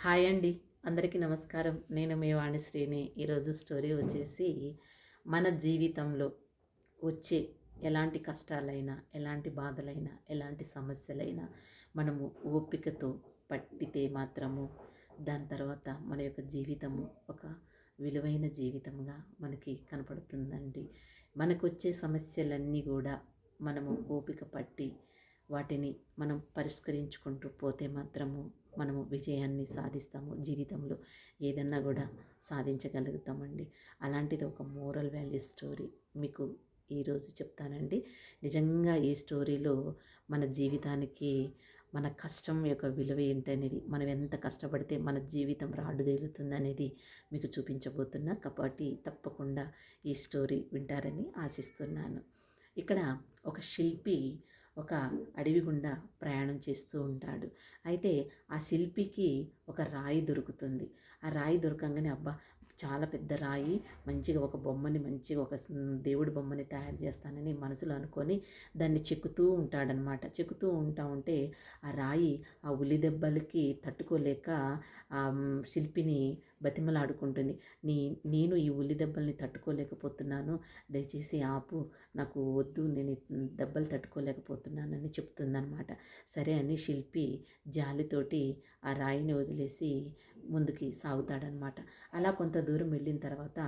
Hi అండి. అందరికీ నమస్కారం. నేను మీ వాణిశ్రీని. ఈరోజు స్టోరీ వచ్చేసి మన జీవితంలో వచ్చే ఎలాంటి కష్టాలైనా ఎలాంటి బాధలైనా ఎలాంటి సమస్యలైనా మనము ఓపికతో పట్టితే మాత్రము దాని తర్వాత మన యొక్క జీవితము ఒక విలువైన జీవితంగా మనకి కనపడుతుందండి. మనకు వచ్చే సమస్యలన్నీ కూడా మనము ఓపిక పట్టి వాటిని మనం పరిష్కరించుకుంటూ పోతే మాత్రము మనము విజయాన్ని సాధిస్తాము జీవితంలో ఏదన్నా కూడా సాధించగలుగుతామండి. అలాంటిది ఒక మోరల్ వాల్యూ స్టోరీ మీకు ఈరోజు చెప్తానండి. నిజంగా ఈ స్టోరీలో మన జీవితానికి మన కష్టం యొక్క విలువ ఏంటనేది మనం ఎంత కష్టపడితే మన జీవితం రాడుదేలుతుంది అనేది మీకు చూపించబోతున్నా కాబట్టి తప్పకుండా ఈ స్టోరీ వింటారని ఆశిస్తున్నాను. ఇక్కడ ఒక శిల్పి ఒక అడవి గుండా ప్రయాణం చేస్తూ ఉంటాడు. అయితే ఆ శిల్పికి ఒక రాయి దొరుకుతుంది. ఆ రాయి దొరకంగానే అబ్బా చాలా పెద్ద రాయి మంచిగా ఒక బొమ్మని మంచిగా ఒక దేవుడి బొమ్మని తయారు చేస్తానని మనసులో అనుకొని దాన్ని చెక్కుతూ ఉంటాడనమాట. చెక్కుతూ ఉంటా ఉంటే ఆ రాయి ఆ ఉలి దెబ్బలకి తట్టుకోలేక ఆ శిల్పిని బతిమలాడుకుంటుంది. నీ నేను ఈ ఉల్లి దెబ్బల్ని తట్టుకోలేకపోతున్నాను. దయచేసి ఆపు. నాకు వద్దు. నేను దెబ్బలు తట్టుకోలేకపోతున్నానని చెప్తుందనమాట సరే అని శిల్పి జాలితోటి ఆ రాయిని వదిలేసి ముందుకి సాగుతాడనమాట అలా కొంత దూరం వెళ్ళిన తర్వాత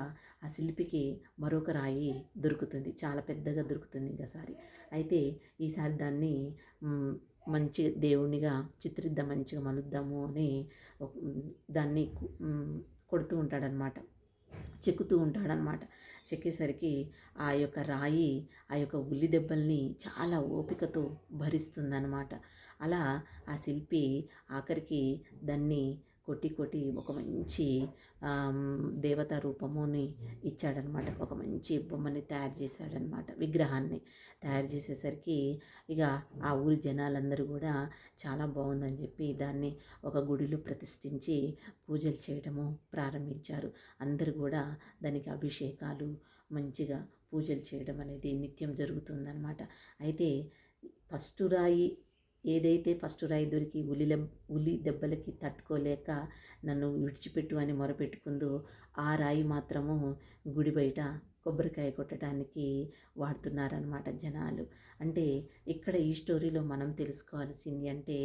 ఆ శిల్పికి మరొక రాయి దొరుకుతుంది. చాలా పెద్దగా దొరుకుతుంది ఇంకసారి. అయితే ఈసారి దాన్ని మంచి దేవునిగా చిత్రిద్దాం మంచిగా మలుద్దాము అని దాన్ని కొడుతూ ఉంటాడనమాట. చెక్కుతూ ఉంటాడనమాట. చెక్కేసరికి ఆ యొక్క రాయి ఆ యొక్క ఉల్లి దెబ్బల్ని చాలా ఓపికతో భరిస్తుందన్నమాట అలా ఆ శిల్పి ఆఖరికి దాన్ని కొట్టి కొట్టి ఒక మంచి దేవతా రూపముని ఇచ్చాడనమాట. ఒక మంచి బొమ్మని తయారు చేశాడనమాట విగ్రహాన్ని తయారు చేసేసరికి ఇక ఆ ఊరి జనాలందరూ కూడా చాలా బాగుందని చెప్పి దాన్ని ఒక గుడిలో ప్రతిష్ఠించి పూజలు చేయడము ప్రారంభించారు. అందరూ కూడా దానికి అభిషేకాలు మంచిగా పూజలు చేయడం అనేది నిత్యం జరుగుతుందన్నమాట అయితే ఫస్ట్ రాయి ఏదైతే ఫస్ట్ రాయి దొరికి ఉలిల ఉలి దెబ్బలకి తట్టుకోలేక నన్ను విడిచిపెట్టు అని మొరపెట్టుకుందో ఆ రాయి మాత్రము గుడి బయట కొబ్బరికాయ కొట్టడానికి వాడుతున్నారనమాట జనాలు. అంటే ఇక్కడ ఈ స్టోరీలో మనం తెలుసుకోవాల్సింది అంటే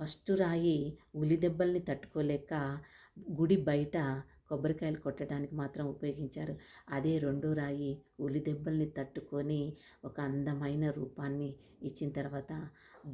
ఫస్ట్ రాయి ఉలి దెబ్బల్ని తట్టుకోలేక గుడి బయట కొబ్బరికాయలు కొట్టడానికి మాత్రం ఉపయోగించారు. అదే రెండు రాయి ఉలి దెబ్బల్ని తట్టుకొని ఒక అందమైన రూపాన్ని ఇచ్చిన తర్వాత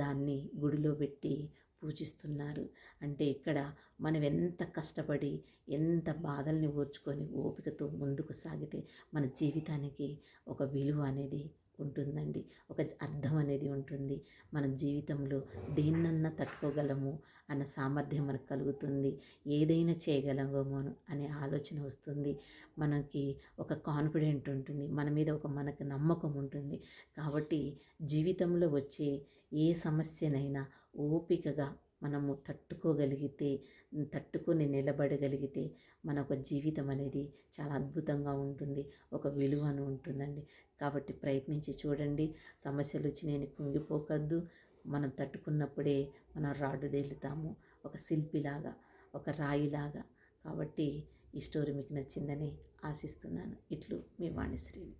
దాన్ని గుడిలో పెట్టి పూజిస్తున్నారు. అంటే ఇక్కడ మనం ఎంత కష్టపడి ఎంత బాధల్ని ఓర్చుకొని ఓపికతో ముందుకు సాగితే మన జీవితానికి ఒక విలువ అనేది ఉంటుందండి. ఒక అర్థం అనేది ఉంటుంది. మన జీవితంలో దేన్నన్నా తట్టుకోగలము అన్న సామర్థ్యం మనకు కలుగుతుంది. ఏదైనా చేయగలమో అనే ఆలోచన వస్తుంది. మనకి ఒక కాన్ఫిడెంట్ ఉంటుంది. మన మీద ఒక మనకు నమ్మకం ఉంటుంది. కాబట్టి జీవితంలో వచ్చే ఏ సమస్యనైనా ఓపికగా మనము తట్టుకోగలిగితే తట్టుకొని నిలబడగలిగితే మన ఒక జీవితం అనేది చాలా అద్భుతంగా ఉంటుంది. ఒక విలువను ఉంటుందండి. కాబట్టి ప్రయత్నించి చూడండి. సమస్యలు వచ్చి నేను కుంగిపోకద్దు. మనం తట్టుకున్నప్పుడే మనం రాడు తేలుతాము. ఒక శిల్పిలాగా ఒక రాయిలాగా. కాబట్టి ఈ స్టోరీ మీకు నచ్చిందని ఆశిస్తున్నాను. ఇట్లు మీ వాణిశ్రీని